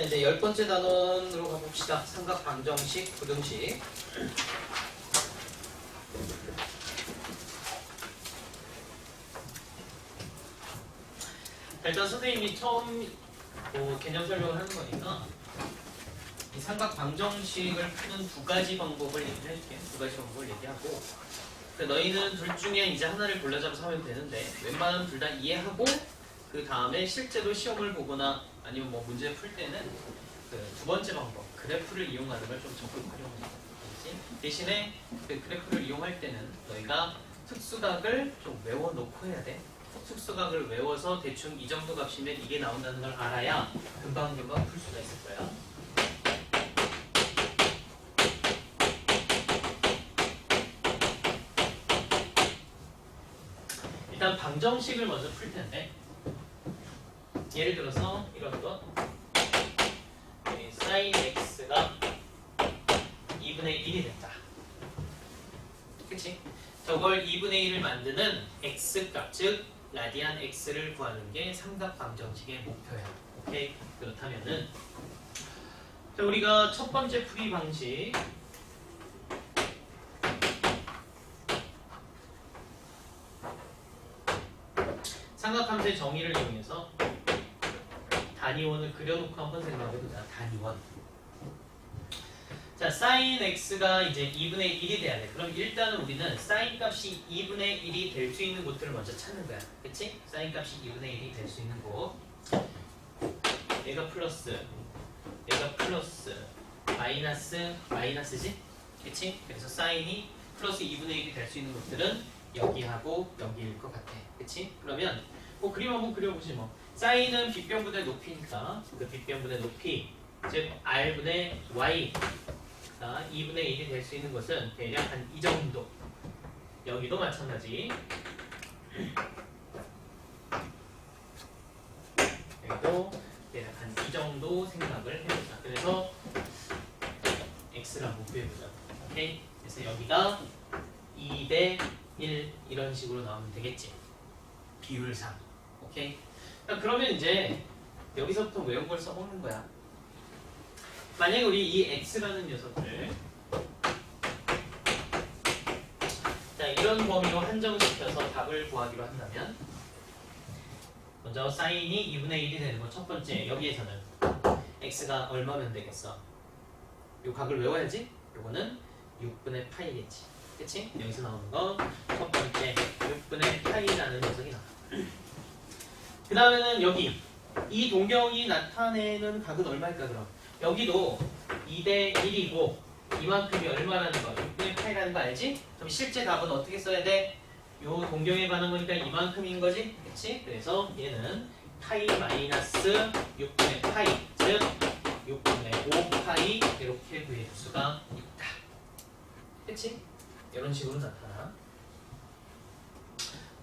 자 이제 열 번째 단원으로 가봅시다. 삼각 방정식, 부등식. 일단 선생님이 처음 뭐 개념 설명을 하는 거니까 이 삼각 방정식을 푸는 두 가지 방법을 얘기를 해줄게. 두 가지 방법을 얘기하고 그 너희는 둘 중에 이제 하나를 골라잡아서 하면 되는데 웬만하면 둘 다 이해하고 그 다음에 실제로 시험을 보거나 아니면 뭐 문제 풀 때는 그 두 번째 방법 그래프를 이용하는 걸 좀 적극 돼. 대신에 그 그래프를 이용할 때는 너희가 특수각을 좀 외워놓고 해야 돼. 특수각을 외워서 대충 이 정도 값이면 이게 나온다는 걸 알아야 금방금방 풀 수가 있을 거야. 일단 방정식을 먼저 풀 텐데 예를 들어서 이런 거 여기 sin x가 2분의 1이 됐다. 그치? 저걸 2분의 1을 만드는 x값, 즉 라디안 x를 구하는 게 삼각 방정식의 목표야. 오케이? 그렇다면은 자, 우리가 첫 번째 풀이 방식 삼각함수의 정의를 이용해서 단위원을 그려놓고 한번 생각해보자. 단위원. 자, sin x가 이제 2분의 1이 돼야 돼. 그럼 일단은 우리는 sin 값이 2분의 1이 될 수 있는 곳들을 먼저 찾는 거야. 그치? sin 값이 2분의 1이 될 수 있는 곳. 얘가 플러스, 얘가 플러스, 마이너스, 마이너스지? 그치? 그래서 sin이 플러스 2분의 1이 될 수 있는 곳들은 여기하고 여기일 것 같아. 그치? 그러면 뭐 그림 한번 그려보지 뭐. 사인은 빗변분의 높이니까 그 빗변분의 높이 즉 r분의 y 가 2분의 1이 될 수 있는 것은 대략 한 이 정도. 여기도 마찬가지. 여기도 대략 한 이 정도 생각을 해보자. 그래서 x라고 구해보자. 오케이? 그래서 여기가 2대 1 이런 식으로 나오면 되겠지. 비율상. 오케이? 자, 그러면 이제 여기서부터 외운 걸 써먹는 거야. 만약에 우리 이 x라는 녀석을 자 이런 범위로 한정시켜서 답을 구하기로 한다면 먼저 사인이 2분의 1이 되는 거첫 번째 여기에서는 x가 얼마면 되겠어? 요 각을 외워야지. 요거는 6분의 파이겠지. 그치? 여기서 나오는 건 첫 번째 6분의 파이라는 녀석이 나와. 그 다음에는 여기 이 동경이 나타내는 각은 얼마일까 그럼? 여기도 2대 1이고 이만큼이 얼마라는 거 6분의 8이라는 거 알지? 그럼 실제 답은 어떻게 써야 돼? 요 동경에 관한 거니까 이만큼인 거지? 그치? 그래서 얘는 파이 마이너스 6분의 파이 즉 6분의 5 파이 이렇게 구해줄 수가 있다 그치? 이런 식으로 나타나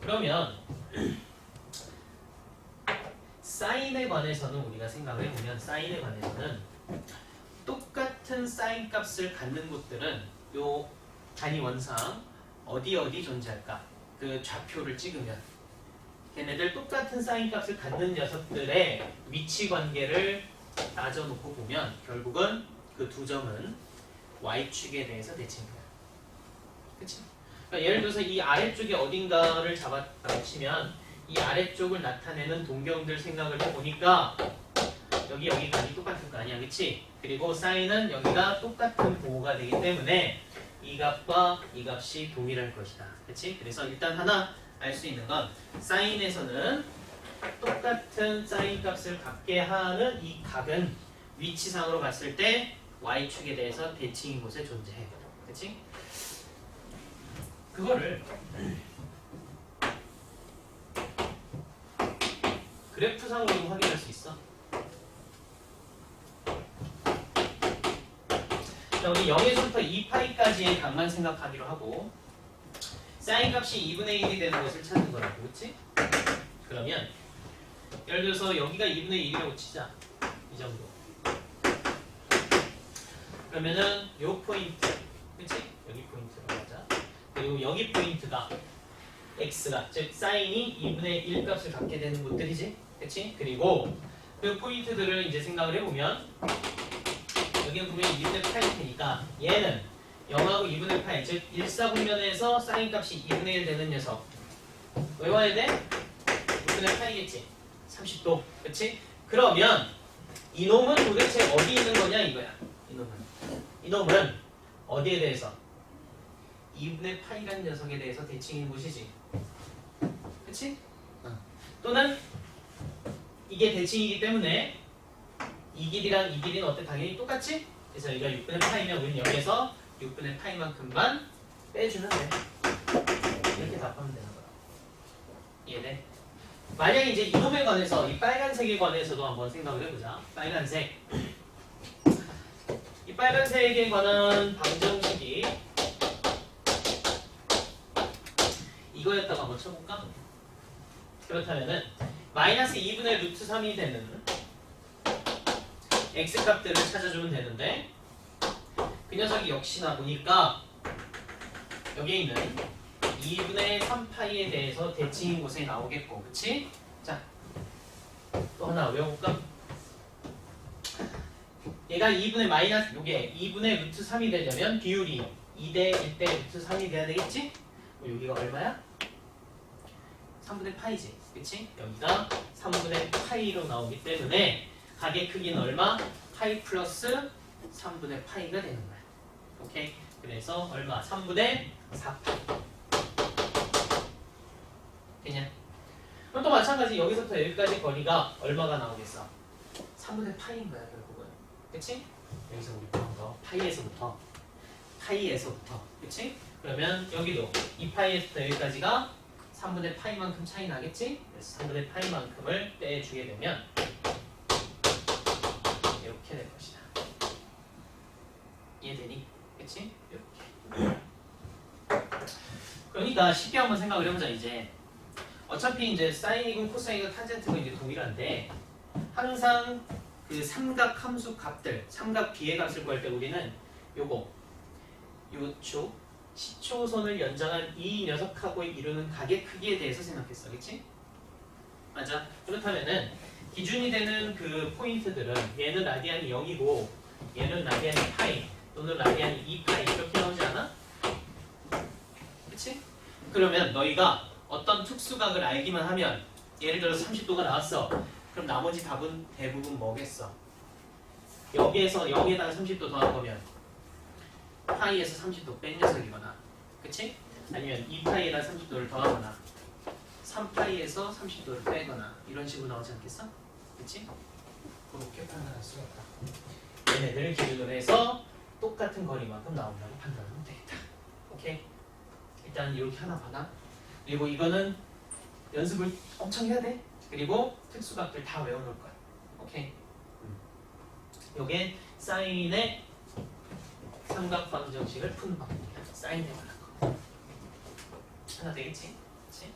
그러면 사인에 관해서는 우리가 생각을 해보면 사인에 관해서는 똑같은 사인 값을 갖는 곳들은 요 단위 원상 어디 어디 존재할까? 그 좌표를 찍으면 걔네들 똑같은 사인 값을 갖는 녀석들의 위치 관계를 따져놓고 보면 결국은 그 두 점은 y축에 대해서 대칭이야. 그치? 그러니까 예를 들어서 이 아래쪽에 어딘가를 잡았다고 치면 이 아래쪽을 나타내는 동경들 생각을 해보니까 여기 여기 값이 똑같을 거 아니야 그치? 그리고 사인은 여기가 똑같은 보호가 되기 때문에 이 값과 이 값이 동일할 것이다 그치? 그래서 일단 하나 알 수 있는 건 사인에서는 똑같은 사인 값을 갖게 하는 이 각은 위치상으로 봤을 때 y축에 대해서 대칭인 곳에 존재해 그치? 그거를 그래프상으로도 확인할 수 있어. 자, 우리 0에서부터 2파이까지의 값만 생각하기로 하고 사인 값이 2분의 1이 되는 것을 찾는 거라고, 그렇지? 그러면 예를 들어서 여기가 2분의 1이라고 치자. 이 정도. 그러면은 요 포인트, 그렇지? 여기 포인트라고 하자. 그리고 여기 포인트가 x가 즉 사인이 2분의 1 값을 갖게 되는 곳들이지, 그렇지? 그리고 그 포인트들을 이제 생각을 해보면 여기는 보면 2분의 8일 테니까 얘는 0하고 2분의 8, 즉 일사분면에서 사인 값이 2분의 1 되는 녀석 외워야 돼? 2분의 8이겠지? 30도, 그렇지? 그러면 이놈은 도대체 어디 있는 거냐 이거야. 이놈은 이놈은 어디에 대해서 2분의 8이라는 녀석에 대해서 대칭인 곳이지. 그치? 또는 이게 대칭이기 때문에 이 길이랑 이 길이는 어때? 당연히 똑같지? 그래서 여기가 6분의 8이면 우리는 여기에서 6분의 8만큼만 빼주면 돼. 이렇게 답하면 되는 거야. 이해돼? 만약에 이제 이놈에 관해서 이 빨간색에 관해서도 한번 생각을 해보자. 빨간색. 이 빨간색에 관한 방정식이 이거였다고 한번 쳐볼까? 그렇다면은 마이너스 2분의 루트 3이 되는 x 값들을 찾아주면 되는데 그 녀석이 역시나 보니까 여기에 있는 2분의 3파이에 대해서 대칭인 곳에 나오겠고 그치? 자, 또 하나 외워볼까? 얘가 2분의 마이너스 요게 2분의 루트 3이 되려면 비율이 2대 1대 루트 3이 돼야 되겠지? 여기가 얼마야? 3분의 파이지 그치? 여기가 3분의 파이로 나오기 때문에 가게 크기는 얼마? 파이 플러스 3분의 파이가 되는 거야 오케이? 그래서 얼마? 3분의 4파이 되냐? 그럼 또 마찬가지 여기서부터 여기까지 거리가 얼마가 나오겠어? 3분의 파이인 거야 결국은 그치? 여기서 우리 보는 거 파이에서부터 파이에서부터 그치? 그러면 여기도 2파이에서부터 여기까지가 3분의 파이만큼 차이 나겠지? 그래서 3분의 파이만큼을 빼주게 되면 이렇게 될 것이다 이해되니? 그치? 이렇게 그러니까 쉽게 한번 생각을 해보자 이제 어차피 이제 사인이고 코사인이고 탄젠트가 이제 동일한데 항상 그 삼각 함수 값들, 삼각 비의 값을 구할 때 우리는 요거 요초 시초선을 연장한 이 녀석하고 이루는 각의 크기에 대해서 생각했어, 그렇지? 맞아. 그렇다면은 기준이 되는 그 포인트들은 얘는 라디안이 0이고 얘는 라디안이 파이 또는 라디안이 2파이 이렇게 나오지 않아? 그치? 그러면 너희가 어떤 특수각을 알기만 하면 예를 들어서 30도가 나왔어. 그럼 나머지 답은 대부분 뭐겠어? 여기에서 0에다가 30도 더한 거면 파이에서 30도 뺀 녀석이거나 그치? 아니면 2파이에다 30도를 더하거나 3파이에서 30도를 빼거나 이런 식으로 나오지 않겠어? 그치? 그렇게 판단할 수가 있다. 얘네들을 기준으로 해서 똑같은 거리만큼 나온다고 판단하면 되겠다. 오케이? 일단 이렇게 하나 받아. 그리고 이거는 연습을 엄청 해야 돼. 그리고 특수각들 다 외워놓을 거야. 오케이? 요게 사인의 삼각 방 정식을 푸는 방법이야. 사인에 관한 거. 하나 되겠지? 그치?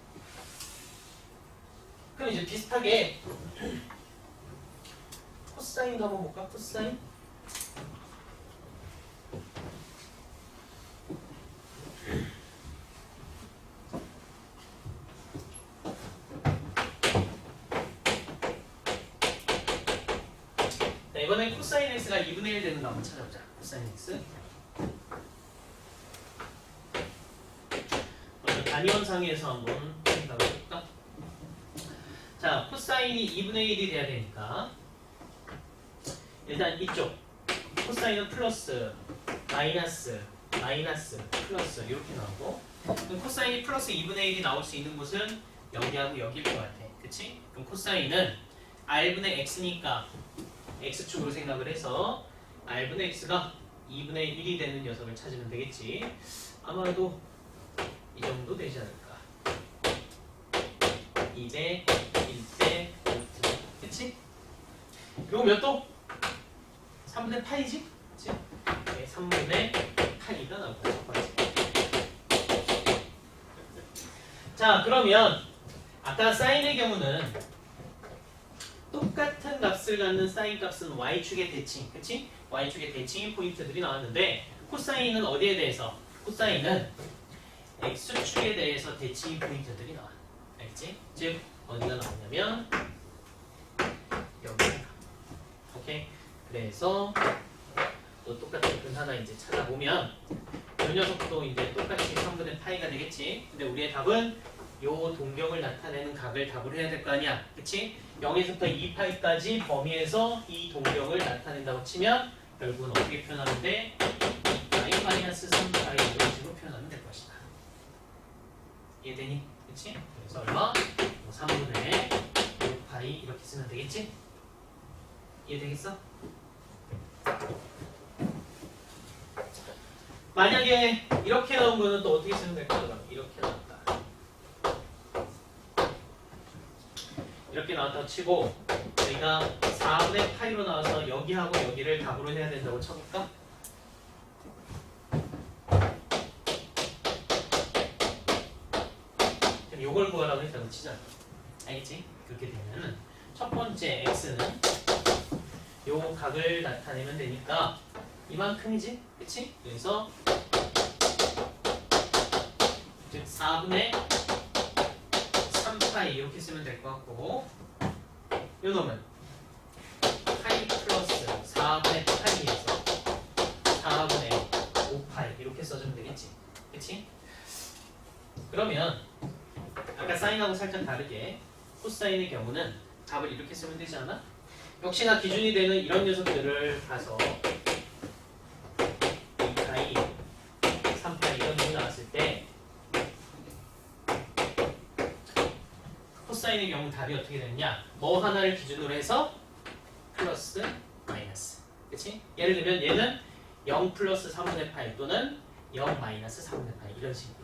그럼 이제 비슷하게 코사인도 한번 볼까? 코사인? 자, 이번엔 코사인 x가 2분의 1 되는 거 한번 찾아보자. 코사인 x. 단위원상에서 한번 생각을 해볼까? 자, 코사인이 2분의 1이 돼야 되니까 일단 이쪽 코사인은 플러스, 마이너스, 마이너스, 플러스 이렇게 나오고 그럼 코사인이 플러스 2분의 1이 나올 수 있는 곳은 여기하고 여기일 것 같아. 그치? 그럼 코사인은 r분의 x니까 x축으로 생각을 해서 r분의 x가 2분의 1이 되는 녀석을 찾으면 되겠지. 아마도 이 정도 되지 않을까. 2대 1대 루트 요거 몇 도? 3분의 8이지? 그치? 네, 3분의 8이가 나올 거야 첫 번째 자 그러면 아까 사인의 경우는 똑같은 값을 갖는 사인 값은 y축의 대칭 그치? y축의 대칭인 포인트들이 나왔는데 코사인은 어디에 대해서? 코사인은 x축에 대해서 대칭인 포인트들이 나와 알겠지? 즉 어디가 나오냐면 여기 오케이 그래서 또 똑같은 근 하나 이제 찾아보면 이 녀석도 이제 똑같이 3분의 파이가 되겠지 근데 우리의 답은 요 동경을 나타내는 각을 답을 해야 될 거 아니야 그치? 0에서부터 2파이까지 범위에서 이 동경을 나타낸다고 치면 결국은 어떻게 표현하면 돼? 2파이 마이너스 3파이 이런 식으로 표현하면 될 것이다 이해되니? 그치? 그래서? 뭐 3분의 5파이 이렇게 쓰면 되겠지? 이해되겠어? 만약에 이렇게 나온 거는 또 어떻게 쓰면 될까? 그럼 이렇게 나왔다. 이렇게 나왔다고 치고 저희가 4분의 8로 나와서 여기하고 여기를 답으로 해야 된다고 쳐볼까? 치자. 알겠지? 그렇게 되면은 첫 번째 x는 요 각을 나타내면 되니까 이만큼이지? 그치? 그래서 즉 4분의 3파이 이렇게 쓰면 될 것 같고 요 놈은 파이 플러스 4분의 8이에서 4분의 5파이 이렇게 써주면 되겠지? 그치? 그러면 아까 사인하고 살짝 다르게 코사인의 경우는 답을 이렇게 쓰면 되지 않아? 역시나 기준이 되는 이런 녀석들을 봐서 2파이, 3파이 이런 놈이 나왔을 때 코사인의 경우 답이 어떻게 되느냐 뭐 하나를 기준으로 해서 플러스 마이너스 그치? 예를 들면 얘는 0 플러스 3분의 파이 또는 0 마이너스 3분의 파이 이런 식이겠지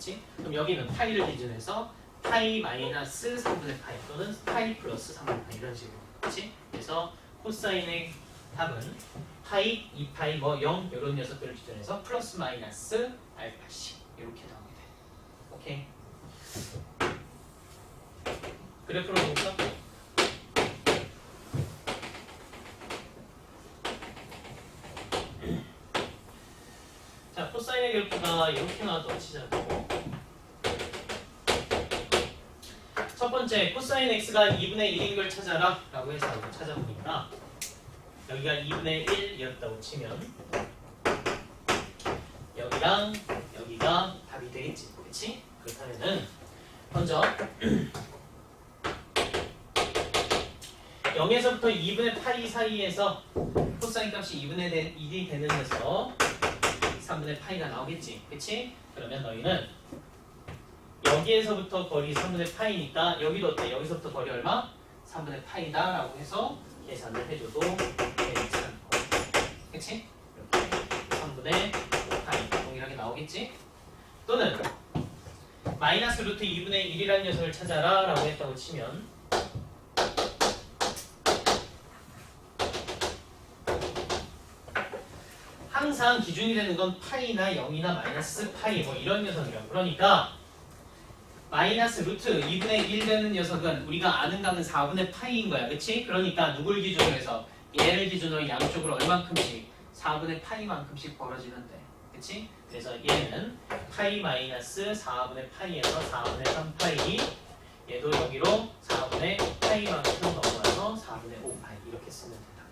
그치? 그럼 여기는 파이를 기준으로 해서 파이 마이너스 3분의 파이 또는 파이 플러스 3분의 파이 이런 식으로 그치? 그래서 코사인의 답은 파이, 2파이, 뭐 0 이런 녀석들을 기준해서 플러스 마이너스 알파씩 이렇게 나오게 돼 오케이 그래프로 볼까? 자, 코사인의 그래프가 이렇게 나왔다고 치자고. 첫 번째, 코사인 x가 2분의 1인 걸 찾아라 라고 해서 찾아보니까 여기가 2분의 1이었다고 치면 여기랑 여기가 답이 되겠지. 그치? 그렇다면은 먼저 0에서부터 2분의 파이 사이에서 코사인 값이 2분의 1이 되는 녀석 3분의 파이가 나오겠지. 그치? 그러면 너희는 여기에서부터 거리 3분의 파이니까 여기도 어때? 여기서부터 거리 얼마? 3분의 파이다 라고 해서 계산을 해줘도 괜찮고 그치? 이렇게 3분의 5파이 동일하게 나오겠지? 또는 마이너스 루트 2분의 1이라는 녀석을 찾아라 라고 했다고 치면 항상 기준이 되는 건 파이나 0이나 마이너스 파이 뭐 이런 녀석이라고 그러니까 마이너스 루트 2분의 1 되는 녀석은 우리가 아는 값은 4분의 파이인 거야. 그치? 그러니까 누굴 기준으로 해서? 얘를 기준으로 양쪽으로 얼만큼씩? 4분의 파이만큼씩 벌어지면 돼 그치? 그래서 얘는 파이 마이너스 4분의 파이에서 4분의 3파이. 얘도 여기로 4분의 파이만큼 넘어가서 4분의 5파이. 이렇게 쓰면 된다.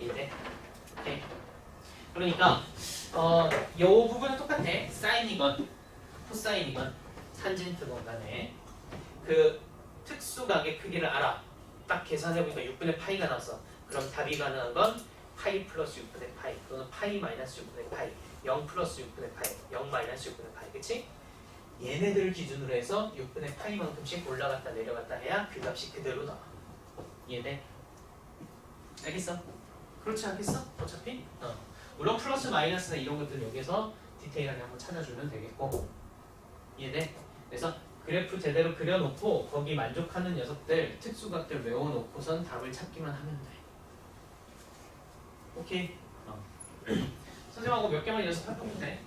이해돼? 오케이. 그러니까 어, 요 부분은 똑같아. 사인이건 코사인이건 탄젠트건 간에 그 특수각의 크기를 알아. 딱 계산해보니까 6분의 파이가 나왔어. 그럼 답이 가능한 건 파이 플러스 6분의 파이 또는 파이 마이너스 6분의 파이 0 플러스 6분의 파이 0 마이너스 6분의 파이 그치? 얘네들 기준으로 해서 6분의 파이만큼씩 올라갔다 내려갔다 해야 그 값이 그대로 나와. 이해돼? 알겠어? 그렇지 않겠어? 어차피? 어. 물론 플러스 마이너스나 이런 것들은 여기서 디테일하게 한번 찾아주면 되겠고 이해돼? 그래서 그래프 제대로 그려놓고 거기 만족하는 녀석들 특수각들 외워놓고선 답을 찾기만 하면 돼. 오케이. 어. 선생님하고 몇 개만 돼.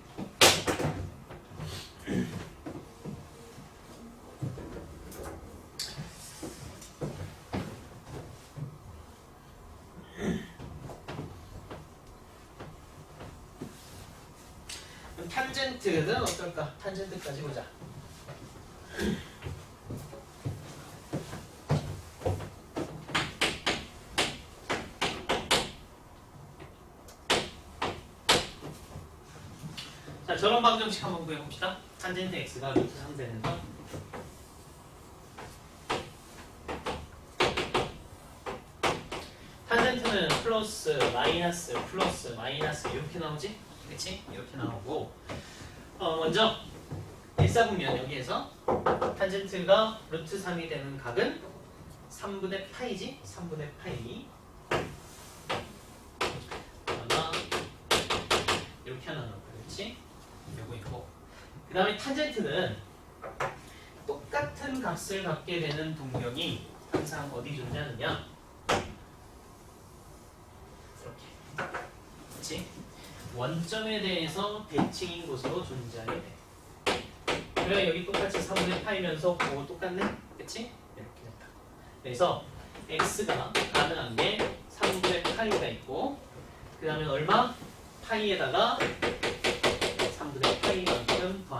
그럼 탄젠트는 어떨까? 탄젠트까지 보자. 자, 방정식 한번 구해봅시다. 탄젠트 x가 루트 3 되는 거. 탄젠트는 플러스, 마이너스, 플러스, 마이너스 이렇게 나오지? 그렇지? 이렇게 나오고 어, 먼저 일사분면 여기에서 탄젠트가 루트 3이 되는 각은 3분의 파이지? 3분의 파이 이렇게 하나 거야 그렇지? 요거 있고 그 다음에 탄젠트는 똑같은 값을 갖게 되는 동력이 항상 어디 존재하느냐 이렇게 그렇지? 원점에 대해서 대칭인 곳으로 존재하게 돼 그래 여기 똑같이 3분의 파이면서 그거 똑같네? 그치? 이렇게 됐다 그래서 x가 가능한 게 3분의 파이가 있고 그 다음에 얼마? 파이에다가 3분의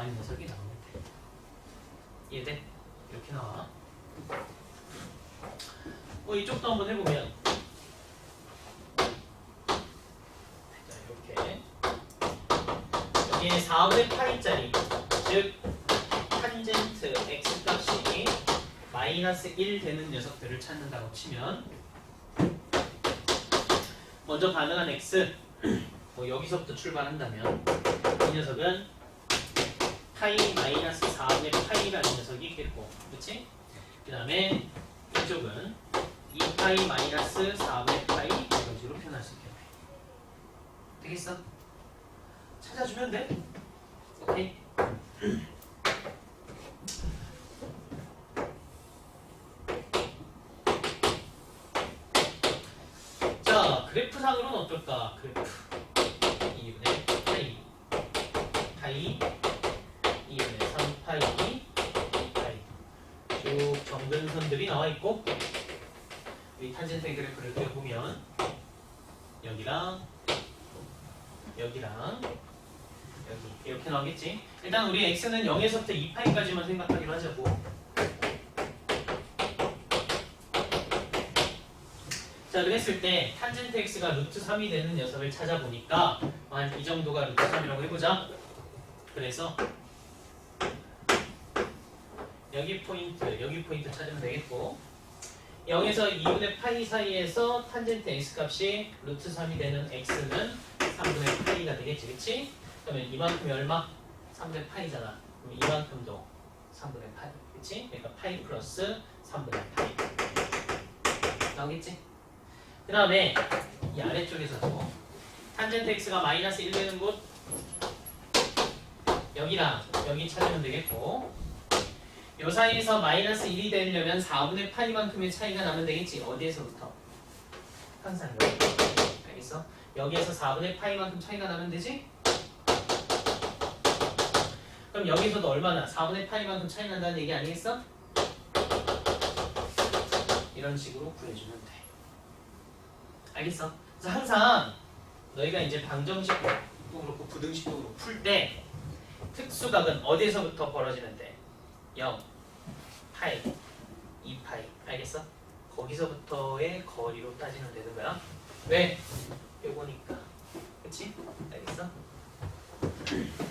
더한 녀석이 나오면 돼. 이해돼? 이렇게 나와. 어 이쪽도 한번 해보면. 자 이렇게. 여기에 4분의 파이짜리 즉 탄젠트 x 값이 마이너스 1 되는 녀석들을 찾는다고 치면 먼저 가능한 x 뭐 여기서부터 출발한다면 이 녀석은 파이 마이너스 4분의 파이라는 녀석이 있겠고 그렇지? 그 다음에 이쪽은 2파이 마이너스 4분의 파이 이런 식으로 표현할 수 있겠네 되겠어? 찾아주면 돼 오케이 자, 그래프상으로는 어떨까? 그래프 2분의 파이 파이 2분의 3파이 2파이 쭉 정근선들이 나와 있고 이 탄젠트 그래프를 그려보면 여기랑 여기랑 여기 이렇게 나오겠지? 일단 우리 x는 0에서부터 2파이까지만 생각하기로 하자고 자 그랬을 때 탄젠트 x가 루트 3이 되는 녀석을 찾아보니까 한 이 정도가 루트 3이라고 해보자 그래서 여기 포인트 여기 포인트 찾으면 되겠고 0에서 2분의 파이 사이에서 탄젠트 x 값이 루트 3이 되는 x는 3분의 파이가 되겠지 그치? 그러면 이만큼이 얼마? 3분의 파이잖아 그럼 이만큼도 3분의 파이 그치? 그러니까 파이 플러스 3분의 파이 나오겠지? 그 다음에 이 아래쪽에서도 탄젠트 x가 마이너스 1 되는 곳 여기랑 여기 찾으면 되겠고 요 사이에서 마이너스 1이 되려면 4분의 파이만큼의 차이가 나면 되겠지 어디에서부터? 항상 여기 알겠어? 여기에서 4분의 파이만큼 차이가 나면 되지? 그럼 여기서도 얼마나? 4분의 파이만큼 차이 난다는 얘기 아니겠어? 이런 식으로 구해주면 돼 알겠어? 그래서 항상 너희가 이제 방정식도 그렇고 부등식도 그렇고 풀 때 특수각은 어디에서부터 벌어지면 돼? 0, 파이, 2파이 알겠어? 거기서부터의 거리로 따지면 되는 거야 왜? 요거니까 그치? 알겠어?